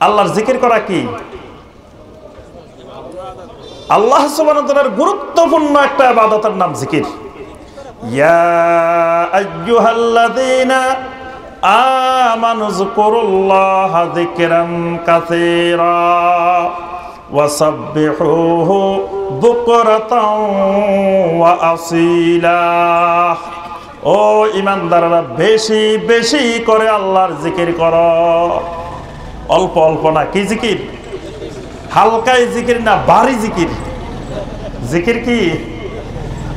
আল্লাহর জিকির করা কি? আল্লাহ সুবহানাহু গুরুত্বপূর্ণ একটা ইবাদতের নাম জিকির। ও বেশি বেশি করে আল্লাহর জিকির করো। অল্প অল্প না, কি জিকির? হালকাই জিকির না, ভারী জিকির? জিকির কি?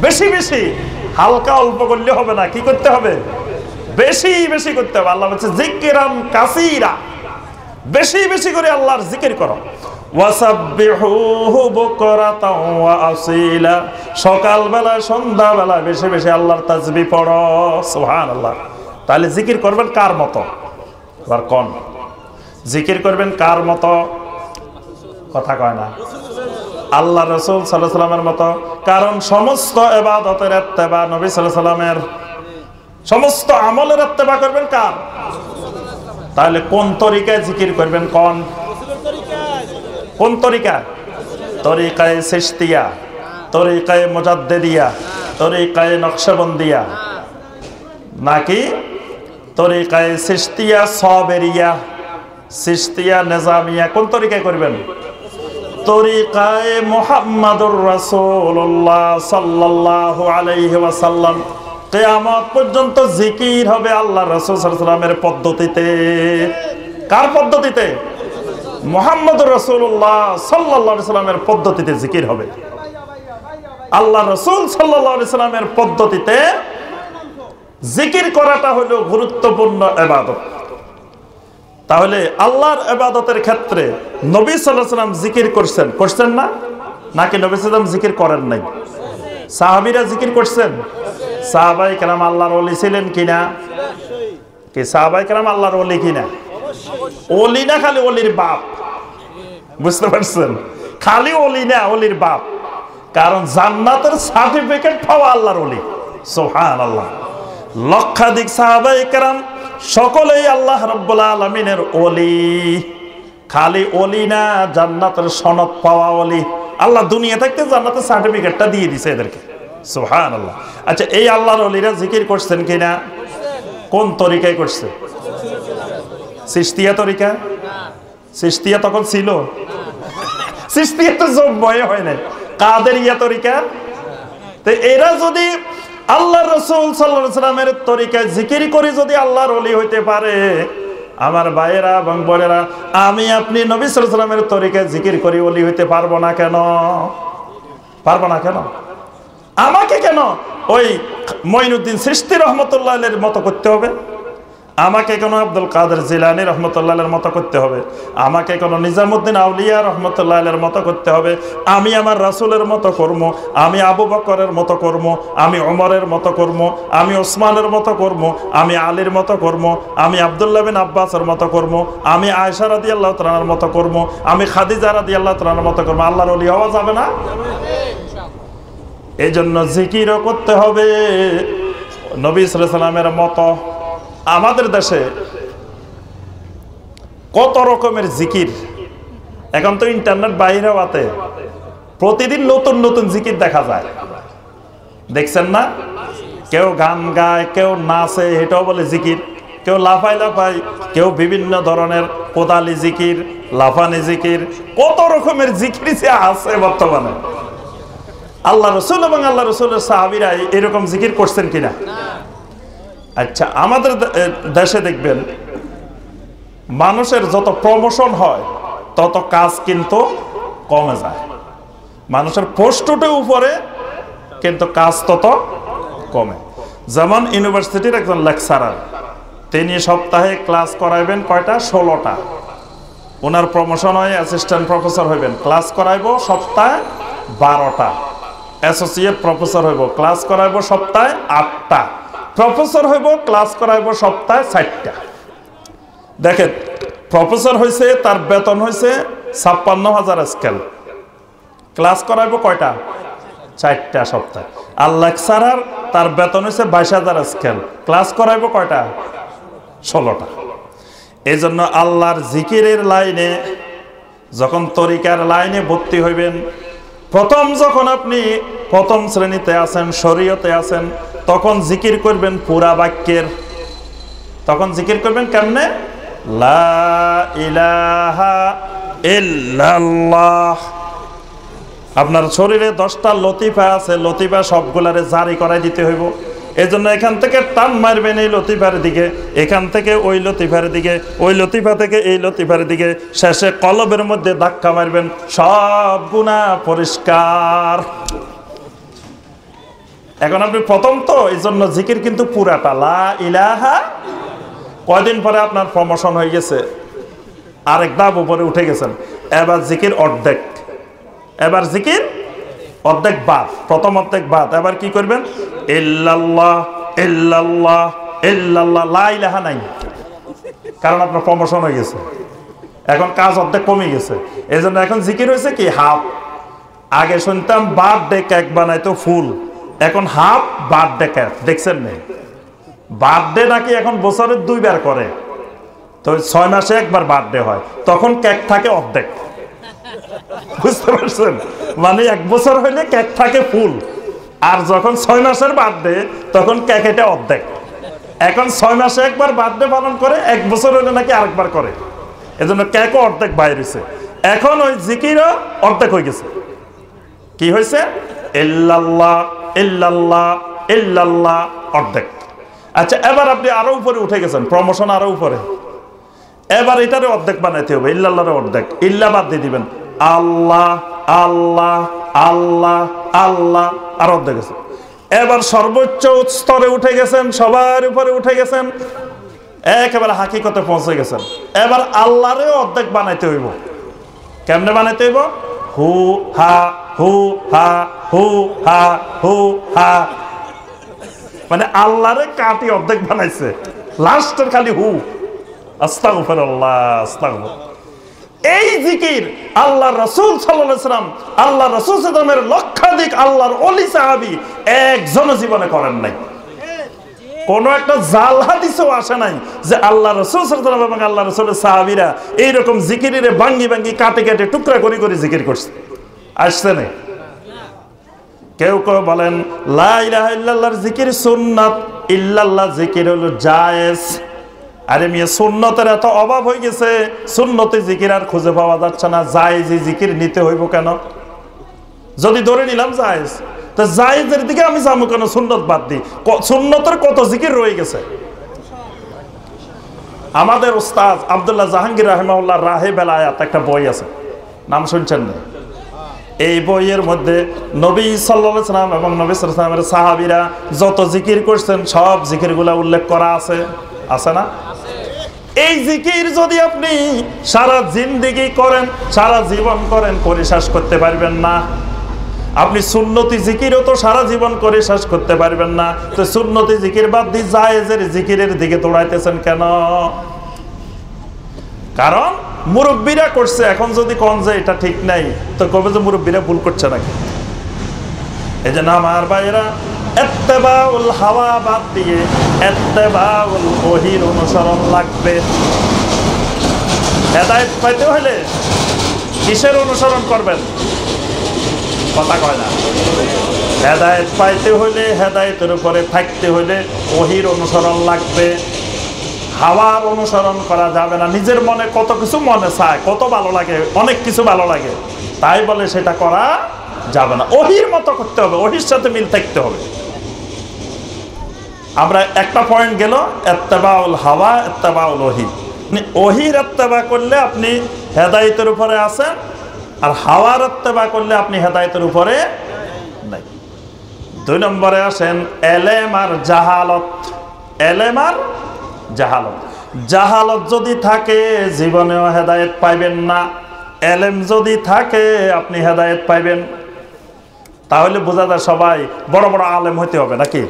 বেশি বেশি। হালকা, অল্প করলে হবে না, কি করতে হবে? বেশি বেশি করতে হবে। আল্লাহ বলছে জিকিরাম কাসিরা। বেশি বেশি করে আল্লাহর জিকির করো। সকালবেলা বেশি বেশি আল্লাহর পড়ো। সুবহানাল্লাহ। তাহলে জিকির করবেন কার মতো? এবার জিকির করবেন কার মতো? কথা কয় না। আল্লাহ রসুল সাল্লাহ সাল্লামের মতো। কারণ সমস্ত এবাদতের এত্তেবা নবী সাল্লাহ সাল্লামের সমস্ত আমলের এত্তেবা করবেন কার? তাহলে কোন তরিকায় জিকির করবেন কোন? কোন তরিকা তরিকায় সিস্তিয়া তরিকায় মোজাদ্দেদিয়া, তরিকায় নকশবন্দিয়া। নাকি? তরিকায় সিস্তিয়া সবেরিয়া। সিস্তিয়া নেজামিয়া কোন তরিকায় করবেন। তরিকায় মোহাম্মদুর রাসূলুল্লাহ সাল্লাল্লাহু আলাইহি ওয়াসাল্লাম। কিয়ামত পর্যন্ত জিকির হবে আল্লাহ রাসূল সাল্লামের পদ্ধতিতে। কার পদ্ধতিতে? মোহাম্মদুর রাসূলুল্লাহ সাল্লাল্লাহু আলাইহি পদ্ধতিতে জিকির হবে। আল্লাহ রসুল সাল্লাল্লাহু আলাইহি পদ্ধতিতে জিকির করাটা হলো গুরুত্বপূর্ণ এবাদত। তাহলে আল্লাহর এবাদতের ক্ষেত্রে নবী সাল্লাম জিকির করছেন। করছেন না? নাকি নবী সাল্লাম জিকির করেন নাই? সাহাবিরা জিকির করছেন? সাহাবাই কেরাম আল্লাহর অলি ছিলেন কিনা? কি সাহাবাই কেরাম আল্লাহর অলি কিনা? অলি না খালি অলির বাপ? বুঝতে পারছেন? খালি অলি না অলির বাপ। কারণ জান্নাতের সার্টিফিকেট পাওয়া আল্লাহর অলি সোহান আল্লাহ লক্ষাধিক সাহাবাই কেরাম সকলেই আল্লাহ রব্বুল আলমিনের অলি খালি অলি না, জান্নাতের সনদ পাওয়া অলি আল্লাহ দুনিয়া থাকতে জান্নাতের সার্টিফিকেটটা দিয়ে দিছে এদেরকে। সুহান আল্লাহ আচ্ছা এই আল্লাহর অলিরা জিকির করছেন কিনা? কোন তরিকায় করছে? সিস্তিয়া তরিকা? সিস্তিয়া তখন ছিল? সিস্তিয়া তো যোগ বয়ে হয় না কাদের ইয়া তরিকা? তো এরা যদি আল্লাহ রসুল সাল্লামের তরিকায় জিকির করে যদি আল্লাহর অলি হইতে পারে, আমার ভাইয়েরা এবং বোনেরা, আমি আপনি নবী সাল্লামের তরিকায় জিকির করি অলি হইতে পারব না কেন? পারব না কেন? আমাকে কেন? ওই মইনুদ্দিন সৃষ্টি রহমতুল্লাহ মতো করতে হবে? আমাকে কোনো আব্দুল কাদের জিলানি রহমতুল্লাহের মতো করতে হবে। আমাকে কোনো নিজামুদ্দিন আউলিয়া রহমতুল্লাহের মতো করতে হবে। আমি আমার রাসুলের মতো কর্ম আমি আবু বকরের মতো কর্ম আমি ওমরের মতো কর্ম আমি ওসমানের মতো কর্ম আমি আলীর মতো কর্ম আমি আবদুল্লাহ বিন আব্বাসের মতো কর্ম আমি আয়সা রাদি আল্লাহ তালার মতো কর্ম আমি খাদিজা রাদি আল্লাহ তালার মতো কর্ম আল্লাহর অলি হওয়া যাবে না? এই জন্য জিকিরও করতে হবে। নবী সালামের মতো আমাদের দেশে কত রকমের জিকির? এখন তো ইন্টারনেট বাইরে হওয়াতে প্রতিদিন নতুন নতুন জিকির দেখা যায়। দেখছেন না? কেউ গান গায়, কেউ নাচে, এটাও বলে জিকির। কেউ লাফাই লাফাই কেউ বিভিন্ন ধরনের কোদালি জিকির, লাফানি জিকির, কত রকমের জিকির যে আছে বর্তমানে। আল্লাহ রসুল এবং আল্লাহ রসুলের সাহাবিরা এরকম জিকির করছেন কিনা? আচ্ছা আমাদের দেশে দেখবেন, মানুষের যত প্রমোশন হয়, তত কাজ কিন্তু কমে যায়। মানুষের পোস্ট উপরে কিন্তু কাজ তত কমে। যেমন ইউনিভার্সিটির একজন লেকচারার, তিনি সপ্তাহে ক্লাস করাইবেন কয়টা? ষোলোটা। ওনার প্রমোশন হয় অ্যাসিস্ট্যান্ট প্রফেসর হইবেন। ক্লাস করাইব সপ্তাহে বারোটা। অ্যাসোসিয়েট প্রফেসর হইব। ক্লাস করাইব সপ্তাহে আটটা। প্রফেসর হইব, ক্লাস করাইব সপ্তাহে ষাটটা দেখেন, প্রফেসর হয়েছে তার বেতন হয়েছে ছাপ্পান্ন হাজার স্কেল। ক্লাস করাইব কয়টা? চারটা সপ্তাহে। আর লেকচারার, তার বেতন হয়েছে বাইশ হাজার স্কেল। ক্লাস করাইব কয়টা? ষোলোটা। এই জন্য আল্লাহর জিকিরের লাইনে, যখন তরিকার লাইনে ভর্তি হইবেন, প্রথম যখন আপনি প্রথম শ্রেণীতে আছেন, শরীয়তে আছেন তখন জিকির করবেন পুরা বাক্যের। তখন জিকির করবেন কেমনে? লা আপনার শরীরে দশটা লতিফা আছে, লতিফা সবগুলারে জারি করাই দিতে হইব। এই জন্য এখান থেকে টান মারবেন এই লতিফার দিকে। এখান থেকে ওই লতিফার দিকে, ওই লতিফা থেকে এই লতিফার দিকে। শেষে কলবের মধ্যে ধাক্কা মারবেন, সব গুণা পরিষ্কার। এখন আপনি প্রথম তো এই জন্য জিকির কিন্তু পুরাটা। লা ইলাহা, কয়দিন পরে আপনার প্রমোশন হয়ে গেছে? আরেক ধাপ উপরে উঠে গেছেন। এবার জিকির অর্ধেক। এবার জিকির অর্ধেক বাদ, প্রথম অর্ধেক বাদ। এবার কি করবেন? ইল্লাল্লাহ ইল্লাল্লাহ ইল্লাল্লাহ, লা ইলাহা নাই। কারণ আপনার প্রমোশন হয়ে গেছে। এখন কাজ অর্ধেক কমে গেছে। এই জন্য এখন জিকির হয়েছে কি? হাফ। আগে শুনতাম বার্থডে কেক বানাইতো ফুল। এখন হাফ বার্থডে কেক দেখছেন নেই বার্থডে নাকি এখন বছরের দুইবার করে। তো ছয় মাসে একবার বার্থডে হয়। তখন কেক থাকে অর্ধেক। বুঝতে পারছেন? মানে এক বছর হইলে কেক থাকে ফুল। আর যখন ছয় মাসের বার্থডে তখন কেক এটা অর্ধেক। এখন ছয় মাসে একবার বার্থডে পালন করে, এক বছর হইলে নাকি আরেকবার করে। এজন্য কেকও অর্ধেক বাইর হয়েছে এখন ওই জিকিরও অর্ধেক হয়ে গেছে। কি হয়েছে ইল্লাল্লাহ। ইল্লাল্লাহ ইল্লাল্লাহ অর্ধেক। আচ্ছা এবার আপনি আরও উপরে উঠে গেছেন প্রমোশন আরও উপরে। এবার এটারে অর্ধেক বানাইতে হবে, ইল্লাল্লাহরে অর্ধেক। ইল্লা বাদ দিয়ে দিবেন, আল্লাহ আল্লাহ আল্লাহ আল্লাহ, আর অর্ধেক আছে। এবার সর্বোচ্চ স্তরে উঠে গেছেন, সবার উপরে উঠে গেছেন, একেবারে হাকিকতে পৌঁছে গেছেন। এবার আল্লাহরে অর্ধেক বানাইতে হইব। কেমনে বানাইতে হইব? হু, হা হু হা হু হা হু, হা। মানে আল্লাহরে কাটি অর্ধেক বানাইছে। লাস্টের খালি হু। আস্তাগফিরুল্লাহ আস্তাগফির এই জিকির আল্লাহ রসুল সাল্লাম আল্লাহ রসুল লক্ষাধিক আল্লাহর অলি সাহাবি একজন জীবনে করেন নাই। কোন একটা জাল হাদিসও আসে নাই যে আল্লাহ রসুল সাল্লাম এবং আল্লাহ রসুলের সাহাবিরা এইরকম জিকিরে ভাঙ্গি ভাঙ্গি কাটে কাটে টুকরা করে করে জিকির করছে। আসছে না? কেউ কেউ বলেন, লা ইলাহা ইল্লাল্লাহর জিকির সুন্নাত। ইল্লাল্লাহ জিকির হলো জায়েজ। আরে মেয়ে, সুন্নতের এত অভাব হয়ে গেছে, সুন্নতে জিকির আর খুঁজে পাওয়া যাচ্ছে না। জায়েজি জিকির নিতে হইব কেন? যদি ধরে নিলাম জায়েজ। তো জায়েজের দিকে আমি যাব কেন? সুন্নত বাদ দিই সুন্নতের কত জিকির রয়ে গেছে? আমাদের উস্তাদ আবদুল্লাহ জাহাঙ্গীর রাহেমাউল্লাহ রাহে বেলায়াত একটা বই আছে। নাম শুনছেন না? এই বইয়ের মধ্যে নবী সাল্লাম এবং নবী সাল্লামের সাহাবিরা যত জিকির করছেন, সব জিকিরগুলা উল্লেখ করা আছে। আছে না? এই জিকির যদি আপনি সারা জিন্দিগি করেন, সারা জীবন করেন করে শেষ করতে পারবেন না। আপনি সুন্নতি জিকিরও তো সারা জীবন করে শেষ করতে পারবেন না। তো সুন্নতি জিকির বাদ দিয়ে জায়েজের জিকিরের দিকে দৌড়াইতেছেন কেন? কারণ মুরব্বীরা করছে, এখন যদি কন যে এটা ঠিক নাই, তো কবে যে মুরব্বীরা ভুল করছে নাকি? এই যে আমার ভাইয়েরা, এত্তেবাউল হাওয়া বাদ দিয়ে এত্তেবাউল ওহির অনুসরণ লাগবে। হেদায়ত পাইতে হলে কিসের অনুসরণ করবেন? কথা কয় না। হেদায়ত পাইতে হলে হেদায়তের উপরে থাকতে হলে ওহির অনুসরণ লাগবে। হাওয়ার অনুসরণ করা যাবে না। নিজের মনে কত কিছু মনে চায়, কত ভালো লাগে, অনেক কিছু ভালো লাগে। তাই বলে সেটা করা যাবে না। ওহির মতো করতে হবে, ওহির সাথে মিল থাকতে হবে। আমরা একটা পয়েন্ট গেল, এত্তেবাউল হাওয়া, এত্তেবাউল ওহি। মানে ওহির এত্তেবা করলে আপনি হেদায়তের উপরে আছেন আর হাওয়ার এত্তেবা করলে আপনি হেদায়তের উপরে নাই। দুই নম্বরে আসেন, এলেম আর জাহালত। এলেম আর জাহালত। জাহালত যদি থাকে, জীবনেও হেদায়েত পাইবেন না। এলেম যদি থাকে, আপনি হেদায়েত পাইবেন। তাহলে বোঝা যায় সবাই বড় বড় আলেম হইতে হবে, নাকি?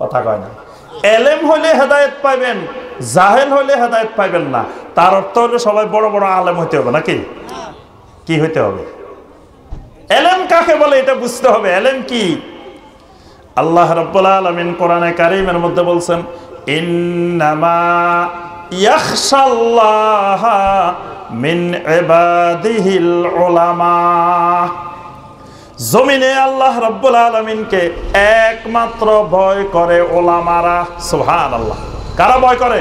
কথা কয় না। এলেম হলে হেদায়েত পাইবেন, জাহেল হলে হেদায়েত পাইবেন না। তার অর্থ হলে সবাই বড় বড় আলেম হইতে হবে, নাকি? কি হতে হবে? এলেম কাকে বলে এটা বুঝতে হবে। এলেম কি? আল্লাহ রব্বুল আলামিন কোরআনে কারীমের মধ্যে বলছেন, ইন্নামা ইয়াখশাল্লাহ মিন ইবাদিহিল উলামা। জমিনে আল্লাহ রব্বুল আলামিনকে একমাত্র ভয় করে ওলামারা সুবহানাল্লাহ। আল্লাহ কারা ভয় করে?